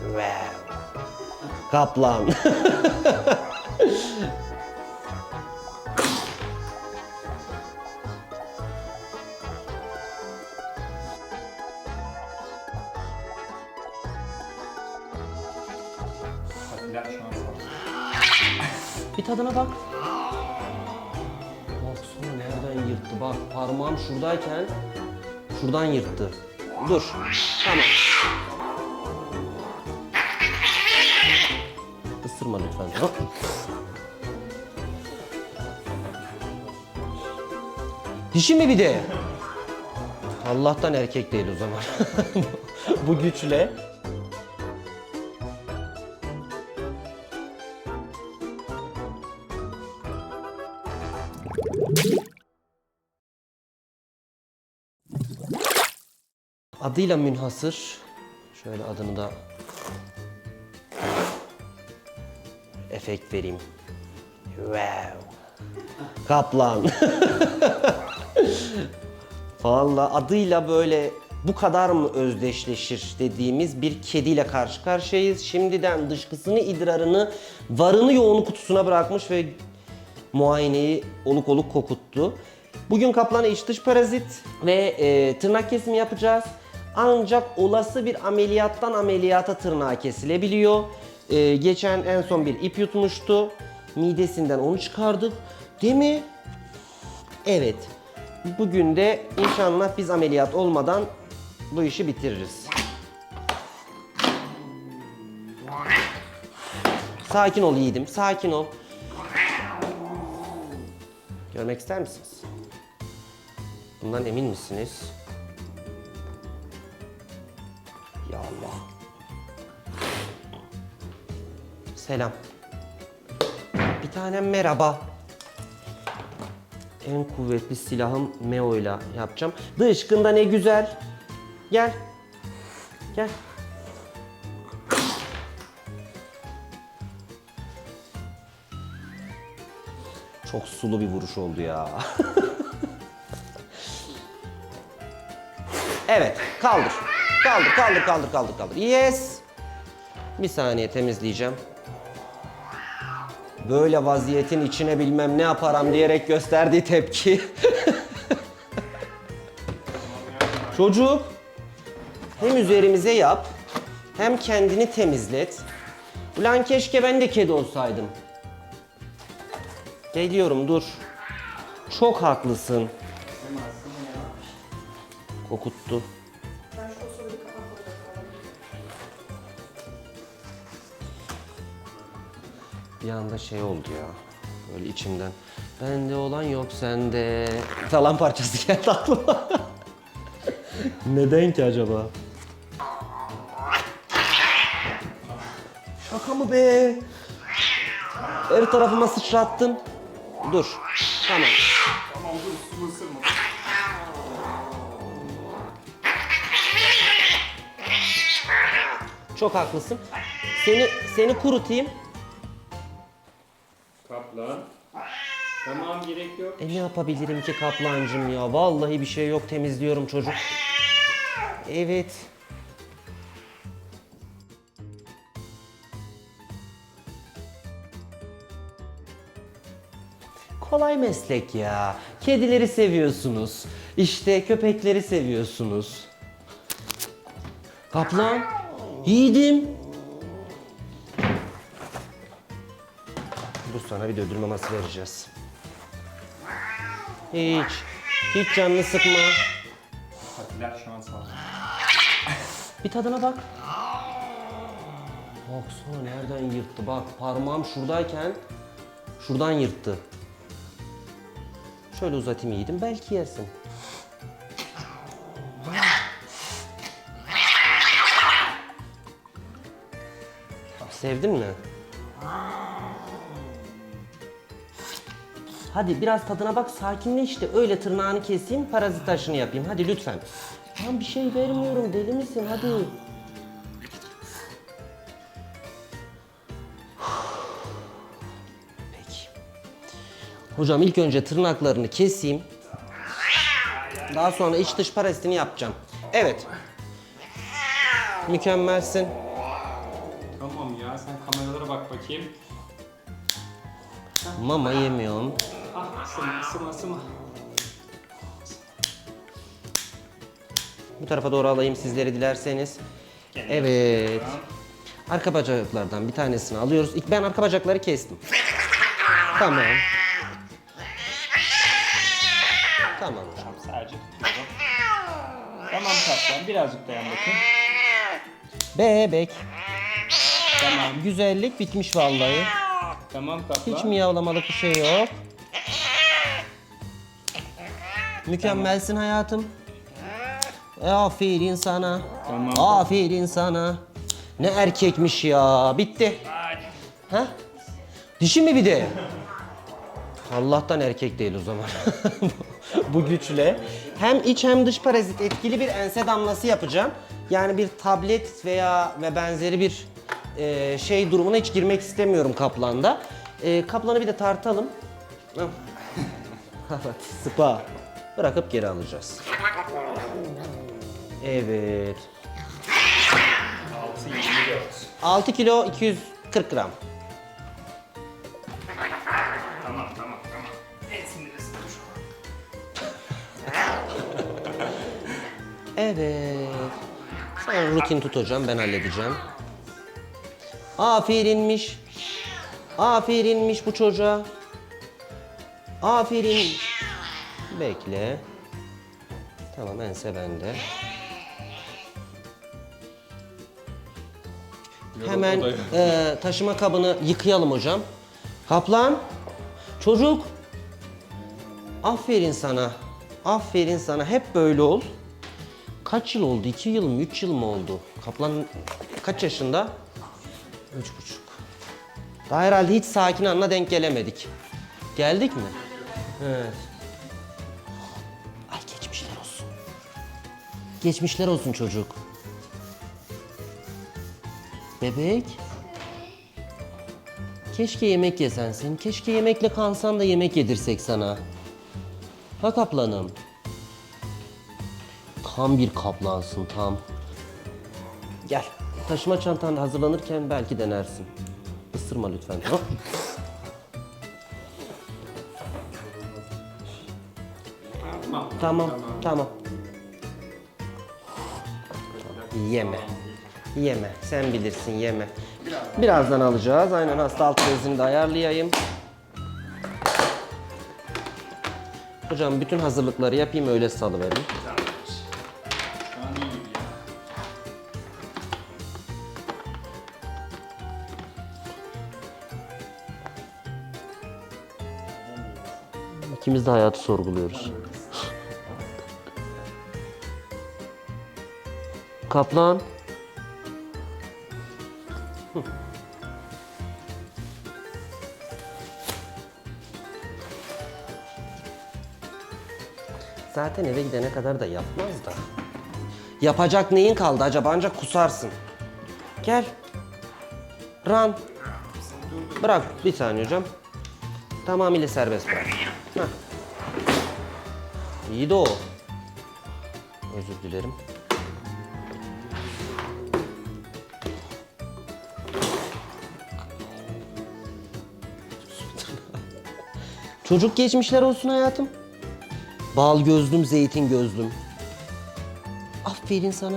Wow. Kaplan. Bir tadına bak. Baksana nereden yırttı bak parmağım şuradayken şuradan yırttı. Dur. Tamam. Isırma lütfen. Dişi mi bir de? Allah'tan erkek değil o zaman. Bu güçle. Adıyla münhasır. Şöyle adını da efekt vereyim. Wow. Kaplan. Vallahi adıyla böyle bu kadar mı özdeşleşir dediğimiz bir kediyle karşı karşıyayız. Şimdiden dışkısını, idrarını, varını yoğunu kutusuna bırakmış ve muayeneyi oluk oluk kokuttu. Bugün kaplana iç dış parazit ve e, tırnak kesimi yapacağız. Ancak olası bir ameliyattan ameliyata tırnağı kesilebiliyor. E, geçen en son bir ip yutmuştu. Midesinden onu çıkardık. Değil mi? Evet. Bugün de inşallah biz ameliyat olmadan bu işi bitiririz. Sakin ol yiğidim, sakin ol. Görmek ister misiniz? Bundan emin misiniz? Selam. Bir tanem merhaba. En kuvvetli silahım Meo ile yapacağım. Dışkında ne güzel. Gel. Gel. Çok sulu bir vuruş oldu ya. evet, kaldır. Kaldır, kaldır, kaldır, kaldır, kaldır. Yes. Bir saniye temizleyeceğim. Böyle vaziyetin içine bilmem ne yaparam diyerek gösterdiği tepki. Çocuk, hem üzerimize yap, hem kendini temizlet. Ulan keşke ben de kedi olsaydım. Geliyorum dur. Çok haklısın. Kokuttu. Bir anda şey oldu ya. Böyle içimden. Bende olan yok sende. Falan parçası geldi aklıma. Neden ki acaba? Şaka mı be? Her tarafıma sıçrattın. Dur. Tamam. Tamam dur su ısırma. Çok haklısın. Seni seni kurutayım. Kaplan. Tamam gerek yok. E ne yapabilirim ki kaplancım ya? Vallahi bir şey yok temizliyorum çocuk. Evet. Kolay meslek ya. Kedileri seviyorsunuz. İşte köpekleri seviyorsunuz. Kaplan, yiğidim. Bu sana bir de ödül maması vereceğiz. Hiç, hiç canını sıkma. Atilla şans var. Bir tadına bak. Baksana nereden yırttı bak parmağım şuradayken şuradan yırttı. Şöyle uzatayım yiğidim belki yersin. Sevdin mi? Hadi biraz tadına bak sakinleş de öyle tırnağını keseyim parazit aşını yapayım. Hadi lütfen. Tam bir şey vermiyorum deli misin hadi. Peki. Hocam ilk önce tırnaklarını keseyim. Daha sonra iç dış parazitini yapacağım. Evet. Mükemmelsin. ya. Sen kameralara bak bakayım. Mama yemiyorum. Isırma ısırma ısırma. Bu tarafa doğru alayım sizleri dilerseniz. Evet. Arka bacaklardan bir tanesini alıyoruz. İlk ben arka bacakları kestim. Tamam. Tamam. Tamam sadece tutuyorum. Tamam kaplan birazcık dayan bakayım. Bebek. Tamam. Güzellik bitmiş vallahi. Tamam kaplan. Hiç miyavlamalık bir şey yok. Mükemmelsin hayatım. E, Aferin sana. Tamam. Aferin sana. Ne erkekmiş ya. Bitti. Ha? Dişi mi bir de? Allah'tan erkek değil o zaman. Bu güçle. Hem iç hem dış parazit etkili bir ense damlası yapacağım. Yani bir tablet veya ve benzeri bir e, şey durumuna hiç girmek istemiyorum kaplanda. E, kaplanı bir de tartalım. Evet, spa. Bırakıp geri alacağız. Evet. 6 24. 6 kilo 240 gram. Tamam tamam tamam. En sinirlisi de şu an. Evet. Sen rutin tut hocam ben halledeceğim. Aferinmiş. Aferinmiş bu çocuğa. Aferin. Bekle. Tamam ense bende. Hemen e, taşıma kabını yıkayalım hocam. Kaplan. Çocuk. Aferin sana. Aferin sana. Hep böyle ol. Kaç yıl oldu? 2 yıl mı? 3 yıl mı oldu? Kaplan kaç yaşında? Üç buçuk. Daha herhalde hiç sakin anla denk gelemedik. Geldik mi? Evet. Geçmişler olsun çocuk. Bebek. Keşke yemek yesen sen. Keşke yemekle kansan da yemek yedirsek sana. Ha kaplanım. Tam bir kaplansın tam. Gel. Taşıma çantan hazırlanırken belki denersin. Isırma lütfen. Tamam. Tamam, tamam. Yeme. Yeme. Sen bilirsin yeme. Birazdan alacağız. Aynen hasta alt bezini de ayarlayayım. Hocam bütün hazırlıkları yapayım öyle ya. İkimiz de hayatı sorguluyoruz. Kaplan. Zaten eve gidene kadar da yapmaz da. Yapacak neyin kaldı acaba ancak kusarsın. Gel. Run. Bırak bir saniye hocam. Tamamıyla serbest bırak. Heh. İyi de o. Özür dilerim. Çocuk geçmişler olsun hayatım. Bal gözlüm, zeytin gözlüm. Aferin sana.